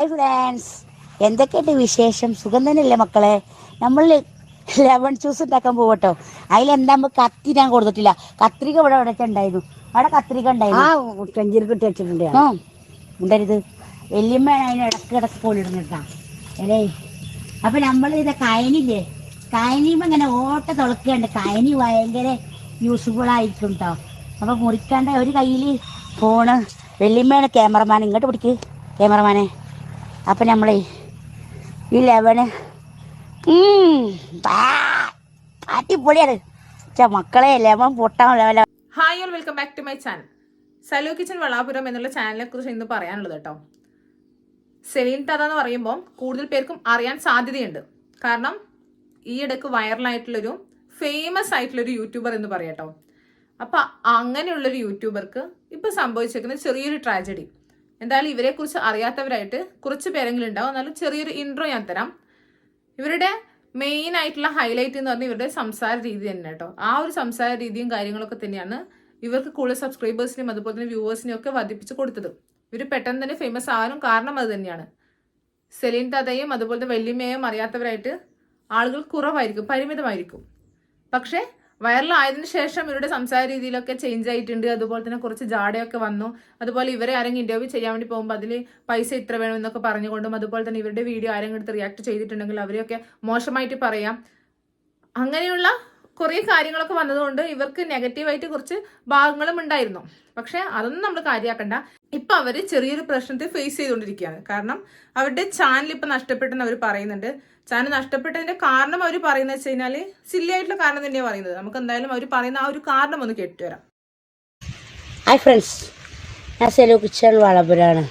Hi friends എന്തൊക്കെയുണ്ട് വിശേഷം? സുഖം തന്നെയല്ലേ മക്കളെ? നമ്മൾ ലെമൺ ജ്യൂസ് ഉണ്ടാക്കാൻ പോകട്ടോ അതിലെന്താ കത്തി ഞാൻ കൊടുത്തിട്ടില്ല. കത്രിക ഇവിടെ ഇവിടെ ഉണ്ടായിരുന്നു? അവിടെ കത്രിക ഉണ്ടായിരുന്നു. കഞ്ചിൽ കിട്ടി വെച്ചിട്ടുണ്ട് ആ ഉണ്ടരുത്. വല്യമ്മ അതിന് ഇടയ്ക്ക് ഇടയ്ക്ക് പോലിടുന്നിട്ടാ അല്ലേ അപ്പൊ നമ്മൾ ഇത് കയനില്ലേ കയനിയുമ്പോ ഇങ്ങനെ ഓട്ട തുളക്കുകയുണ്ട് കയനി ഭയങ്കര യൂസ്ഫുൾ ആയിരിക്കും കേട്ടോ അപ്പൊ മുറിക്കാണ്ട് ഒരു കയ്യിൽ ഫോണ് വെല്ലിമ്മയാണ് ക്യാമറമാൻ ഇങ്ങോട്ട് പിടിക്ക് ക്യാമറമാനെ അപ്പൊ നമ്മളെ ഈ ലെവന്. അടിപൊളിയാണ്. മക്കളെ ലെവൻ പൊട്ടാൻ ലെവല hi all welcome back to my channel Salu kitchen Valapuram എന്നുള്ള ചാനലിനെ കുറിച്ച് ഇന്ന് പറയാനുള്ളത് കേട്ടോ. സെലീൻ തത എന്ന് പറയുമ്പോൾ കൂടുതൽ പേർക്കും അറിയാൻ സാധ്യതയുണ്ട്. കാരണം ഈ ഇടയ്ക്ക് വൈറലായിട്ടുള്ളൊരു ഫേമസ് ആയിട്ടുള്ളൊരു യൂട്യൂബർ എന്ന് പറയാട്ടോ അപ്പൊ അങ്ങനെയുള്ളൊരു യൂട്യൂബർക്ക് ഇപ്പൊ സംഭവിച്ചേക്കുന്ന ചെറിയൊരു ട്രാജഡി എന്തായാലും ഇവരെ കുറിച്ച് അറിയാത്തവരായിട്ട് കുറച്ച് പേരെങ്കിലും ഉണ്ടാവും. എന്നാലും ചെറിയൊരു ഇൻട്രോ ഞാൻ തരാം. ഇവരുടെ മെയിൻ ആയിട്ടുള്ള ഹൈലൈറ്റ് എന്ന് പറഞ്ഞാൽ ഇവരുടെ സംസാര രീതി തന്നെ കേട്ടോ ആ ഒരു സംസാര രീതിയും കാര്യങ്ങളൊക്കെ തന്നെയാണ് ഇവർക്ക് കൂടുതൽ സബ്സ്ക്രൈബേഴ്സിനെയും അതുപോലെ തന്നെ വ്യൂവേഴ്സിനെയും ഒക്കെ വർദ്ധിപ്പിച്ച് കൊടുത്തത്. ഇവർ പെട്ടെന്ന് തന്നെ ഫേമസ് ആകാനും കാരണം അത് തന്നെയാണ്. സെലീൻ തതയും അതുപോലെ തന്നെ വല്യമ്മയും അറിയാത്തവരായിട്ട് ആളുകൾ കുറവായിരിക്കും പരിമിതമായിരിക്കും. പക്ഷേ വൈറലായതിനു ശേഷം ഇവരുടെ സംസാര രീതിയിലൊക്കെ ചേഞ്ച് ആയിട്ടുണ്ട്. അതുപോലെ തന്നെ കുറച്ച് ജാടയൊക്കെ വന്നു. അതുപോലെ ഇവരെ ആരെങ്കിലും ഇന്റർവ്യൂ ചെയ്യാൻ വേണ്ടി പോകുമ്പോൾ അതിൽ പൈസ ഇത്ര വേണമെന്നൊക്കെ പറഞ്ഞുകൊണ്ടും അതുപോലെ തന്നെ ഇവരുടെ വീഡിയോ ആരെങ്കിലും എടുത്ത് റിയാക്ട് ചെയ്തിട്ടുണ്ടെങ്കിൽ അവരെയൊക്കെ മോശമായിട്ട് പറയാം. അങ്ങനെയുള്ള കുറേ കാര്യങ്ങളൊക്കെ വന്നതുകൊണ്ട് ഇവർക്ക് നെഗറ്റീവായിട്ട് കുറച്ച് ഭാഗങ്ങളും ഉണ്ടായിരുന്നു. പക്ഷെ അതൊന്നും നമ്മൾ കാര്യമാക്കണ്ട ഇപ്പൊ അവർ ചെറിയൊരു പ്രശ്നത്തെ ഫേസ് ചെയ്തുകൊണ്ടിരിക്കുകയാണ്. കാരണം അവരുടെ ചാനൽ ഇപ്പൊ നഷ്ടപ്പെട്ടെന്ന് അവർ പറയുന്നുണ്ട്. ചാനൽ നഷ്ടപ്പെട്ടതിന്റെ കാരണം അവർ പറയുന്നത് വെച്ച് കഴിഞ്ഞാൽ സില്ലിയായിട്ടുള്ള കാരണം തന്നെയാണ് പറയുന്നത്. നമുക്ക് എന്തായാലും അവർ പറയുന്ന ആ ഒരു കാരണം ഒന്ന് കേട്ടുവരാം. ഹായ് ഫ്രണ്ട്സ് ഞാൻ സെലു കിച്ചൺ വളപുരാണ്.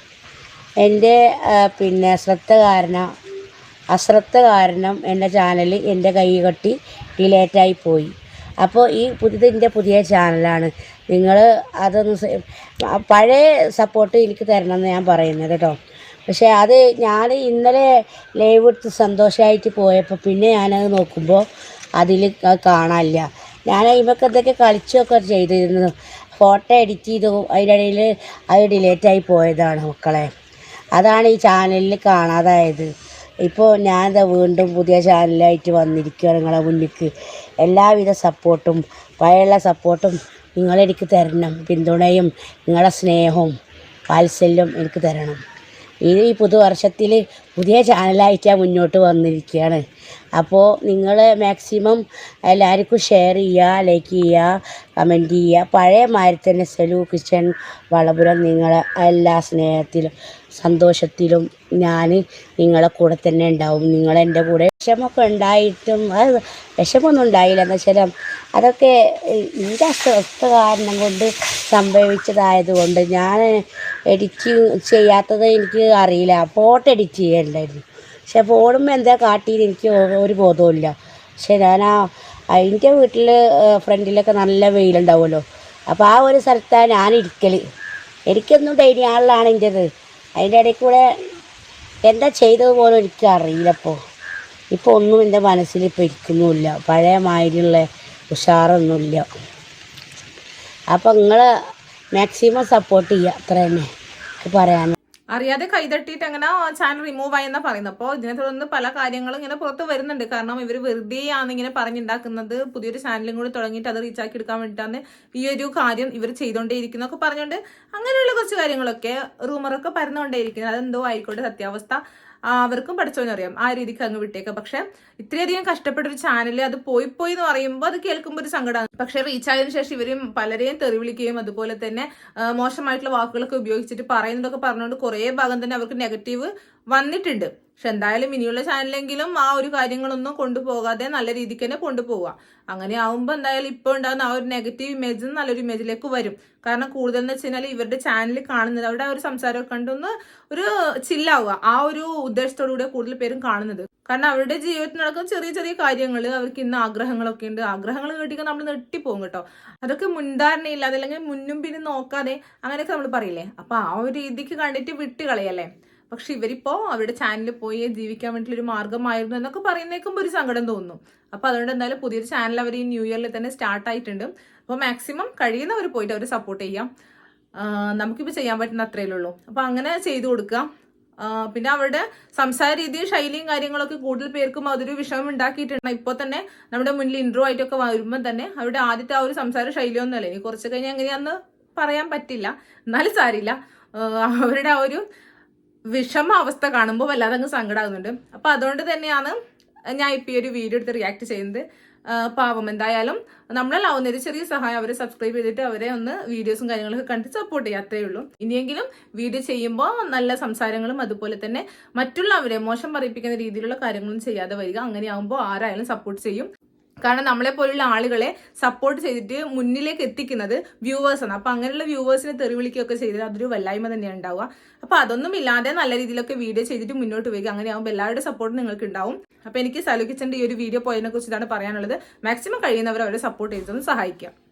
എന്റെ പിന്നെ ശ്രദ്ധ കാരണം അശ്രദ്ധ കാരണം എന്റെ ചാനൽ എന്റെ കൈ കട്ടി ഡിലേറ്റായി പോയി. അപ്പോൾ ഈ പുതിയത് എന്റെ പുതിയ ചാനലാണ് നിങ്ങൾ അതൊന്ന് പഴയ സപ്പോർട്ട് എനിക്ക് തരണമെന്ന് ഞാൻ പറയുന്നത് കേട്ടോ. പക്ഷേ അത് ഞാൻ ഇന്നലെ ലൈവ് എടുത്ത് സന്തോഷമായിട്ട് പോയപ്പോൾ പിന്നെ ഞാനത് നോക്കുമ്പോൾ അതിൽ കാണാനില്ല. ഞാൻ ഇവക്ക് എന്തൊക്കെ കളിച്ചൊക്കെ ചെയ്തിരുന്നു. ഫോട്ടോ എഡിറ്റ് ചെയ്തു. അതിനിടയിൽ അത് ഡിലേറ്റായി പോയതാണ് മക്കളെ. അതാണ് ഈ ചാനലിൽ കാണാതായത്. ഇപ്പോൾ ഞാനിതാ വീണ്ടും പുതിയ ചാനലായിട്ട് വന്നിരിക്കുകയാണ് നിങ്ങളെ മുന്നിലേക്ക് എല്ലാവിധ സപ്പോർട്ടും പഴയുള്ള സപ്പോർട്ടും നിങ്ങളെനിക്ക് തരണം. പിന്തുണയും നിങ്ങളുടെ സ്നേഹവും വാത്സല്യം എനിക്ക് തരണം. ഇത് ഈ പുതുവർഷത്തിൽ പുതിയ ചാനലായിട്ട് ഞാൻ മുന്നോട്ട് വന്നിരിക്കുകയാണ് അപ്പോൾ നിങ്ങൾ മാക്സിമം എല്ലാവർക്കും ഷെയർ ചെയ്യുക ലൈക്ക് ചെയ്യുക കമന്റ് ചെയ്യുക. പഴയ മാതിരി തന്നെ സെലു കിച്ചൺ വളപുരം നിങ്ങളെ എല്ലാ സ്നേഹത്തിലും സന്തോഷത്തിലും ഞാൻ നിങ്ങളെ കൂടെ തന്നെ ഉണ്ടാവും. നിങ്ങളെന്റെ കൂടെ വിഷമമൊക്കെ ഉണ്ടായിട്ടും അത് വിഷമമൊന്നും ഉണ്ടായില്ല. എന്ന് വെച്ചാൽ അതൊക്കെ എന്റെ അസ്വസ്ഥ കാരണം കൊണ്ട് സംഭവിച്ചതായതുകൊണ്ട് ഞാൻ എഡിറ്റ് ചെയ്യാത്തത് എനിക്ക് അറിയില്ല. ഫോട്ടോ എഡിറ്റ് ചെയ്യണ്ടായിരുന്നു. പക്ഷെ ഫോണും എന്താ കാട്ടിയത് എനിക്ക് ഒരു ബോധവുമില്ല. പക്ഷെ ഞാൻ ആ അതിന്റെ വീട്ടിൽ ഫ്രണ്ടിലൊക്കെ നല്ല വെയിലുണ്ടാവുമല്ലോ. അപ്പോൾ ആ ഒരു സ്ഥലത്താണ് ഞാൻ ഇരിക്കൽ എനിക്കൊന്നും ആളിലാണ് എന്റെ എന്റെത്. അതിന്റെ ഇടയിൽ കൂടെ എന്താ ചെയ്തത് പോലും എനിക്ക് അറിയില്ല ഇപ്പോൾ ഒന്നും എന്റെ മനസ്സിൽ ഇപ്പോൾ ഇരിക്കുന്നുമില്ല. പഴയ മാതിരിയുള്ള ഉഷാറൊന്നുമില്ല. അപ്പോൾ നിങ്ങൾ മാക്സിമം സപ്പോർട്ട് ചെയ്യുക. അത്ര തന്നെ പറയാൻ അറിയാതെ കൈതട്ടിയിട്ട് അങ്ങനെ ചാനൽ റിമൂവ് ആയെന്നാ പറയുന്നത്. അപ്പോൾ ഇതിനെ തുടർന്ന് പല കാര്യങ്ങളും ഇങ്ങനെ പുറത്ത് വരുന്നുണ്ട്. കാരണം ഇവർ വെറുതെ ആണ് ഇങ്ങനെ പറഞ്ഞുണ്ടാക്കുന്നത്. പുതിയൊരു ചാനലും കൂടി തുടങ്ങിയിട്ട് അത് റീച്ചാക്കി എടുക്കാൻ വേണ്ടിയിട്ടാണ് ഈ ഒരു കാര്യം ഇവർ ചെയ്തുകൊണ്ടേയിരിക്കുന്നൊക്കെ പറഞ്ഞുകൊണ്ട് അങ്ങനെയുള്ള കുറച്ച് കാര്യങ്ങളൊക്കെ റൂമറൊക്കെ പരന്നുകൊണ്ടേയിരിക്കുന്നത്. അതെന്തോ ആയിക്കോട്ടെ സത്യാവസ്ഥ. അവർക്കും അറിയാം. ആ രീതിക്ക് അങ്ങ് വിട്ടേക്കാം. പക്ഷെ ഇത്രയധികം കഷ്ടപ്പെട്ട ഒരു ചാനൽ അത് പോയി പോയി എന്ന് പറയുമ്പോൾ അത് കേൾക്കുമ്പോൾ ഒരു സങ്കടമാണ് പക്ഷെ റീച്ച് ആയതിനു ശേഷം ഇവരും പലരെയും തെറി വിളിക്കുകയും അതുപോലെ തന്നെ മോശമായിട്ടുള്ള വാക്കുകളൊക്കെ ഉപയോഗിച്ചിട്ട് പറയുന്നതൊക്കെ പറഞ്ഞുകൊണ്ട് കുറേ ഭാഗം തന്നെ അവർക്ക് നെഗറ്റീവ് വന്നിട്ടുണ്ട്. പക്ഷെ എന്തായാലും ഇനിയുള്ള ചാനലെങ്കിലും ആ ഒരു കാര്യങ്ങളൊന്നും കൊണ്ടുപോകാതെ നല്ല രീതിക്ക് തന്നെ കൊണ്ടുപോവുക. അങ്ങനെ ആവുമ്പോൾ എന്തായാലും ഇപ്പോൾ ഉണ്ടാകുന്ന ആ ഒരു നെഗറ്റീവ് ഇമേജ് നല്ലൊരു ഇമേജിലേക്ക് വരും. കാരണം കൂടുതൽ എന്ന് വെച്ച് കഴിഞ്ഞാൽ ഇവരുടെ ചാനൽ കാണുന്നത് അവരുടെ ഒരു സംസാരമൊക്കെ കണ്ടൊന്ന് ഒരു ചില്ലാവുക ആ ഒരു ഉദ്ദേശത്തോടു കൂടെ കൂടുതൽ പേരും കാണുന്നത്. കാരണം അവരുടെ ജീവിതത്തിൽ നടക്കുന്ന ചെറിയ ചെറിയ കാര്യങ്ങൾ അവർക്ക് ഇന്ന് ആഗ്രഹങ്ങളൊക്കെ ഉണ്ട്. ആഗ്രഹങ്ങൾ കേട്ടിക്കാൻ നമ്മൾ നെട്ടിപ്പോകും കേട്ടോ. അതൊക്കെ മുൻധാരണയില്ലാതെ അല്ലെങ്കിൽ മുന്നും പിന്നും നോക്കാതെ അങ്ങനെയൊക്കെ നമ്മൾ പറയില്ലേ? അപ്പൊ ആ ഒരു രീതിക്ക് കണ്ടിട്ട് വിട്ട് കളയല്ലേ പക്ഷെ ഇവരിപ്പോ അവരുടെ ചാനലിൽ പോയി ജീവിക്കാൻ വേണ്ടിയിട്ടൊരു മാർഗമായിരുന്നു എന്നൊക്കെ പറയുന്നേക്കുമ്പോൾ ഒരു സങ്കടം തോന്നുന്നു. അപ്പൊ അതുകൊണ്ട് എന്തായാലും പുതിയൊരു ചാനൽ അവർ ഈ ന്യൂ ഇയറിൽ തന്നെ സ്റ്റാർട്ട് ആയിട്ടുണ്ട്. അപ്പോൾ മാക്സിമം കഴിയുന്നവർ പോയിട്ട് അവർ സപ്പോർട്ട് ചെയ്യാം. നമുക്കിപ്പോൾ ചെയ്യാൻ പറ്റുന്ന അത്രയേ ഉള്ളൂ. അപ്പോൾ അങ്ങനെ ചെയ്തു കൊടുക്കുക. പിന്നെ അവരുടെ സംസാര രീതിയും ശൈലിയും കാര്യങ്ങളൊക്കെ കൂടുതൽ പേർക്കും അതൊരു വിഷമം ഉണ്ടാക്കിയിട്ടുണ്ട്. ഇപ്പോൾ തന്നെ നമ്മുടെ മുന്നിൽ ഇൻട്രോ ആയിട്ടൊക്കെ വരുമ്പോൾ തന്നെ അവരുടെ ആദ്യത്തെ ആ ഒരു സംസാര ശൈലിയൊന്നുമല്ല ഇനി കുറച്ച് കഴിഞ്ഞാൽ എങ്ങനെയാന്ന് പറയാൻ പറ്റില്ല. എന്നാലും സാരില്ല. അവരുടെ ആ ഒരു വിഷമ അവസ്ഥ കാണുമ്പോൾ വല്ലാതെ അങ്ങ് സങ്കടമാകുന്നുണ്ട് അപ്പോൾ അതുകൊണ്ട് തന്നെയാണ് ഞാൻ ഇപ്പൊ ഈ ഒരു വീഡിയോ എടുത്ത് റിയാക്ട് ചെയ്യുന്നത്. പാവം. എന്തായാലും നമ്മളെ ഒരു ചെറിയ സഹായം അവരെ സബ്സ്ക്രൈബ് ചെയ്തിട്ട് അവരെ ഒന്ന് വീഡിയോസും കാര്യങ്ങളൊക്കെ കണ്ട് സപ്പോർട്ട് ചെയ്യുക അത്രേ ഉള്ളൂ. ഇനിയെങ്കിലും വീഡിയോ ചെയ്യുമ്പോൾ നല്ല സംസാരങ്ങളും അതുപോലെ തന്നെ മറ്റുള്ളവരെ മോശം പറയിപ്പിക്കുന്ന രീതിയിലുള്ള കാര്യങ്ങളും ചെയ്യാതെ വരിക. അങ്ങനെയാകുമ്പോൾ ആരായാലും സപ്പോർട്ട് ചെയ്യും. കാരണം നമ്മളെ പോലുള്ള ആളുകളെ സപ്പോർട്ട് ചെയ്തിട്ട് മുന്നിലേക്ക് എത്തിക്കുന്നത് ആണ്. അപ്പൊ അങ്ങനെയുള്ള വ്യൂവേഴ്സിനെ തെറി വിളിക്കുകയൊക്കെ ചെയ്തത് അതൊരു വല്ലായ്മ തന്നെയാണ് ഉണ്ടാവുക. അപ്പൊ അതൊന്നും ഇല്ലാതെ നല്ല രീതിയിലൊക്കെ വീഡിയോ ചെയ്തിട്ട് മുന്നോട്ട് പോയി അങ്ങനെയാകുമ്പോൾ എല്ലാവരുടെ സപ്പോർട്ട് നിങ്ങൾക്ക് ഉണ്ടാവും. അപ്പൊ എനിക്ക് സലു കിച്ചന്റെ ഈ ഒരു വീഡിയോ പോയതിനെ കുറിച്ച് ഇതാണ് പറയാനുള്ളത്. മാക്സിമം കഴിയുന്നവർ അവരെ സപ്പോർട്ട് ചെയ്തൊന്ന് സഹായിക്കുക.